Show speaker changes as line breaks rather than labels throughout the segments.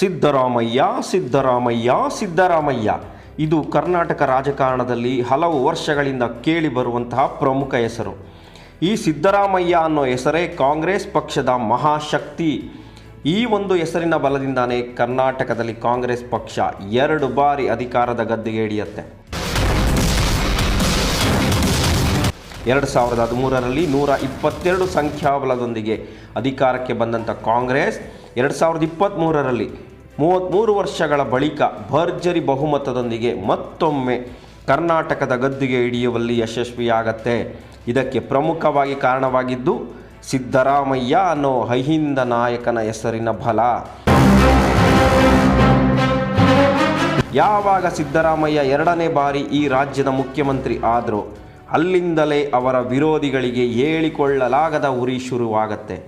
ಸಿದ್ದರಾಮಯ್ಯ ಸಿದ್ದರಾಮಯ್ಯ ಸಿದ್ದರಾಮಯ್ಯ. ಇದು ಕರ್ನಾಟಕ ರಾಜಕಾರಣದಲ್ಲಿ ಹಲವು ವರ್ಷಗಳಿಂದ ಕೇಳಿ ಬರುವಂತಹ ಪ್ರಮುಖ ಹೆಸರು. ಈ ಸಿದ್ದರಾಮಯ್ಯ ಅನ್ನೋ ಹೆಸರೇ ಕಾಂಗ್ರೆಸ್ ಪಕ್ಷದ ಮಹಾಶಕ್ತಿ. ಈ ಒಂದು ಹೆಸರಿನ ಬಲದಿಂದಾನೇ ಕರ್ನಾಟಕದಲ್ಲಿ ಕಾಂಗ್ರೆಸ್ ಪಕ್ಷ ಎರಡು ಬಾರಿ ಅಧಿಕಾರದ ಗದ್ದೆಗೆ ಹಿಡಿಯುತ್ತೆ ಎರಡು ಸಾವಿರದ ಹದಿಮೂರರಲ್ಲಿ ನೂರ ಇಪ್ಪತ್ತೆರಡು ಸಂಖ್ಯಾಬಲದೊಂದಿಗೆ ಅಧಿಕಾರಕ್ಕೆ ಬಂದಂಥ ಕಾಂಗ್ರೆಸ್, ಎರಡು ಸಾವಿರದ ಇಪ್ಪತ್ತ್ಮೂರರಲ್ಲಿ ಮೂವತ್ತ್ಮೂರು ವರ್ಷಗಳ ಬಳಿಕ ಭರ್ಜರಿ ಬಹುಮತದೊಂದಿಗೆ ಮತ್ತೊಮ್ಮೆ ಕರ್ನಾಟಕದ ಗದ್ದುಗೆ ಹಿಡಿಯುವಲ್ಲಿ ಯಶಸ್ವಿಯಾಗತ್ತೆ. ಇದಕ್ಕೆ ಪ್ರಮುಖವಾಗಿ ಕಾರಣವಾಗಿದ್ದು ಸಿದ್ದರಾಮಯ್ಯ ಅನ್ನೋ ಅಹಿಂದ ನಾಯಕನ ಹೆಸರಿನ ಬಲ. ಯಾವಾಗ ಸಿದ್ದರಾಮಯ್ಯ ಎರಡನೇ ಬಾರಿ ಈ ರಾಜ್ಯದ ಮುಖ್ಯಮಂತ್ರಿ ಆದರೂ, ಅಲ್ಲಿಂದಲೇ ಅವರ ವಿರೋಧಿಗಳಿಗೆ ಹೇಳಿಕೊಳ್ಳಲಾಗದ ಉರಿ ಶುರುವಾಗತ್ತೆ.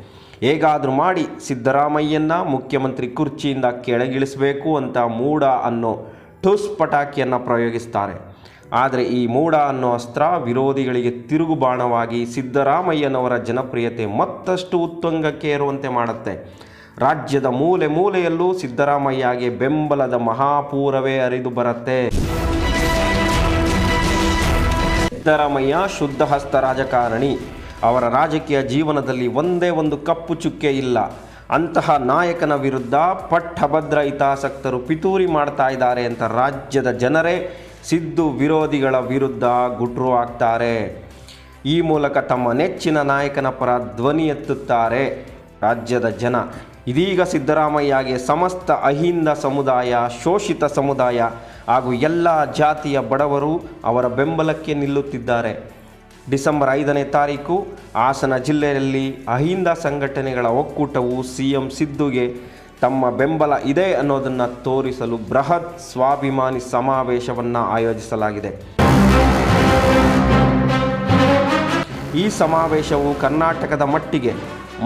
ಹೇಗಾದರೂ ಮಾಡಿ ಸಿದ್ದರಾಮಯ್ಯನ ಮುಖ್ಯಮಂತ್ರಿ ಕುರ್ಚಿಯಿಂದ ಕೆಳಗಿಳಿಸಬೇಕು ಅಂತ ಮೂಡ ಅನ್ನೋ ಠುಸ್ ಪಟಾಕಿಯನ್ನು ಪ್ರಯೋಗಿಸ್ತಾರೆ. ಆದರೆ ಈ ಮೂಡ ಅನ್ನೋ ಅಸ್ತ್ರ ವಿರೋಧಿಗಳಿಗೆ ತಿರುಗುಬಾಣವಾಗಿ ಸಿದ್ದರಾಮಯ್ಯನವರ ಜನಪ್ರಿಯತೆ ಮತ್ತಷ್ಟು ಉತ್ತುಂಗಕ್ಕೆ ಏರುವಂತೆ ಮಾಡುತ್ತೆ. ರಾಜ್ಯದ ಮೂಲೆ ಮೂಲೆಯಲ್ಲೂ ಸಿದ್ದರಾಮಯ್ಯಗೆ ಬೆಂಬಲದ ಮಹಾಪೂರವೇ ಅರಿದು ಬರುತ್ತೆ. ಸಿದ್ದರಾಮಯ್ಯ ಶುದ್ಧ ಹಸ್ತ ರಾಜಕಾರಣಿ. ಅವರ ರಾಜಕೀಯ ಜೀವನದಲ್ಲಿ ಒಂದೇ ಒಂದು ಕಪ್ಪು ಚುಕ್ಕೆ ಇಲ್ಲ. ಅಂತಹ ನಾಯಕನ ವಿರುದ್ಧ ಪಟ್ಟಭದ್ರ ಹಿತಾಸಕ್ತರು ಪಿತೂರಿ ಮಾಡ್ತಾ ಇದ್ದಾರೆ ಅಂತ ರಾಜ್ಯದ ಜನರೇ ಸಿದ್ದು ವಿರೋಧಿಗಳ ವಿರುದ್ಧ ಗುಟ್ರು ಆಗ್ತಾರೆ. ಈ ಮೂಲಕ ತಮ್ಮ ನೆಚ್ಚಿನ ನಾಯಕನ ಪರ ಧ್ವನಿ ಎತ್ತುತ್ತಾರೆ ರಾಜ್ಯದ ಜನ. ಇದೀಗ ಸಿದ್ದರಾಮಯ್ಯಗೆ ಸಮಸ್ತ ಅಹಿಂದ ಸಮುದಾಯ, ಶೋಷಿತ ಸಮುದಾಯ ಹಾಗೂ ಎಲ್ಲ ಜಾತಿಯ ಬಡವರು ಅವರ ಬೆಂಬಲಕ್ಕೆ ನಿಲ್ಲುತ್ತಿದ್ದಾರೆ. ಡಿಸೆಂಬರ್ ಐದನೇ ತಾರೀಕು ಹಾಸನ ಜಿಲ್ಲೆಯಲ್ಲಿ ಅಹಿಂದ ಸಂಘಟನೆಗಳ ಒಕ್ಕೂಟವು ಸಿ ಎಂ ಸಿದ್ದುಗೆ ತಮ್ಮ ಬೆಂಬಲ ಇದೆ ಅನ್ನೋದನ್ನು ತೋರಿಸಲು ಬೃಹತ್ ಸ್ವಾಭಿಮಾನಿ ಸಮಾವೇಶವನ್ನು ಆಯೋಜಿಸಲಾಗಿದೆ. ಈ ಸಮಾವೇಶವು ಕರ್ನಾಟಕದ ಮಟ್ಟಿಗೆ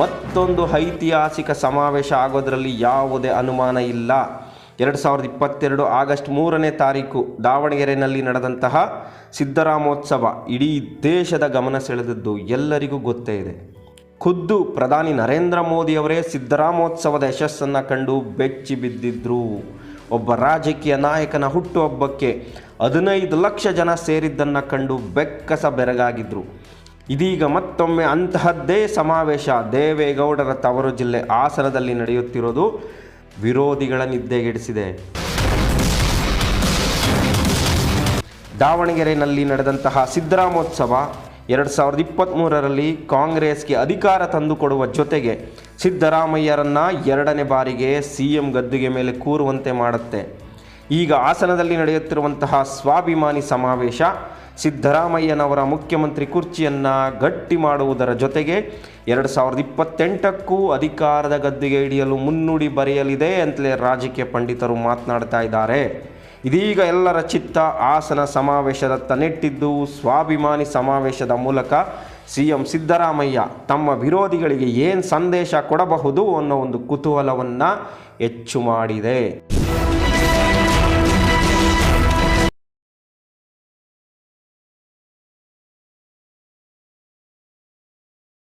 ಮತ್ತೊಂದು ಐತಿಹಾಸಿಕ ಸಮಾವೇಶ ಆಗೋದರಲ್ಲಿ ಯಾವುದೇ ಅನುಮಾನ ಇಲ್ಲ. ಎರಡು ಸಾವಿರದ ಇಪ್ಪತ್ತೆರಡು ಆಗಸ್ಟ್ ಮೂರನೇ ತಾರೀಕು ದಾವಣಗೆರೆಯಲ್ಲಿ ನಡೆದಂತಹ ಸಿದ್ದರಾಮೋತ್ಸವ ಇಡೀ ದೇಶದ ಗಮನ ಸೆಳೆದದ್ದು ಎಲ್ಲರಿಗೂ ಗೊತ್ತೇ ಇದೆ. ಖುದ್ದು ಪ್ರಧಾನಿ ನರೇಂದ್ರ ಮೋದಿಯವರೇ ಸಿದ್ದರಾಮೋತ್ಸವದ ಯಶಸ್ಸನ್ನು ಕಂಡು ಬೆಚ್ಚಿ ಬಿದ್ದಿದ್ರು. ಒಬ್ಬ ರಾಜಕೀಯ ನಾಯಕನ ಹುಟ್ಟುಹಬ್ಬಕ್ಕೆ ಹದಿನೈದು ಲಕ್ಷ ಜನ ಸೇರಿದ್ದನ್ನು ಕಂಡು ಬೆಕ್ಕಸ ಬೆರಗಾಗಿದ್ದರು ಇದೀಗ ಮತ್ತೊಮ್ಮೆ ಅಂತಹದ್ದೇ ಸಮಾವೇಶ ದೇವೇಗೌಡರ ತವರು ಜಿಲ್ಲೆ ಹಾಸನದಲ್ಲಿ ನಡೆಯುತ್ತಿರೋದು ವಿರೋಧಿಗಳ ನಿದ್ದೆಗೆಡಿಸಿದೆ. ದಾವಣಗೆರೆಯಲ್ಲಿ ನಡೆದಂತಹ ಸಿದ್ದರಾಮೋತ್ಸವ ಎರಡು ಸಾವಿರದ ಇಪ್ಪತ್ತ್ಮೂರರಲ್ಲಿ ಕಾಂಗ್ರೆಸ್ಗೆ ಅಧಿಕಾರ ತಂದುಕೊಡುವ ಜೊತೆಗೆ ಸಿದ್ದರಾಮಯ್ಯರನ್ನು ಎರಡನೇ ಬಾರಿಗೆ ಸಿ ಎಂ ಗದ್ದುಗೆ ಮೇಲೆ ಕೂರುವಂತೆ ಮಾಡುತ್ತೆ. ಈಗ ಹಾಸನದಲ್ಲಿ ನಡೆಯುತ್ತಿರುವಂತಹ ಸ್ವಾಭಿಮಾನಿ ಸಮಾವೇಶ ಸಿದ್ದರಾಮಯ್ಯನವರ ಮುಖ್ಯಮಂತ್ರಿ ಕುರ್ಚಿಯನ್ನು ಗಟ್ಟಿ ಮಾಡುವುದರ ಜೊತೆಗೆ ಎರಡು ಸಾವಿರದ ಇಪ್ಪತ್ತೆಂಟಕ್ಕೂ ಅಧಿಕಾರದ ಗದ್ದುಗೆ ಹಿಡಿಯಲು ಮುನ್ನುಡಿ ಬರೆಯಲಿದೆ ಅಂತಲೇ ರಾಜಕೀಯ ಪಂಡಿತರು ಮಾತನಾಡ್ತಾ ಇದ್ದಾರೆ. ಇದೀಗ ಎಲ್ಲರ ಚಿತ್ತ ಆಸನ ಸಮಾವೇಶದತ್ತ ನೆಟ್ಟಿದ್ದು ಸ್ವಾಭಿಮಾನಿ ಸಮಾವೇಶದ ಮೂಲಕ ಸಿ ಎಂ ಸಿದ್ದರಾಮಯ್ಯ ತಮ್ಮ ವಿರೋಧಿಗಳಿಗೆ ಏನು ಸಂದೇಶ ಕೊಡಬಹುದು ಅನ್ನೋ ಒಂದು ಕುತೂಹಲವನ್ನು ಹೆಚ್ಚು ಮಾಡಿದೆ.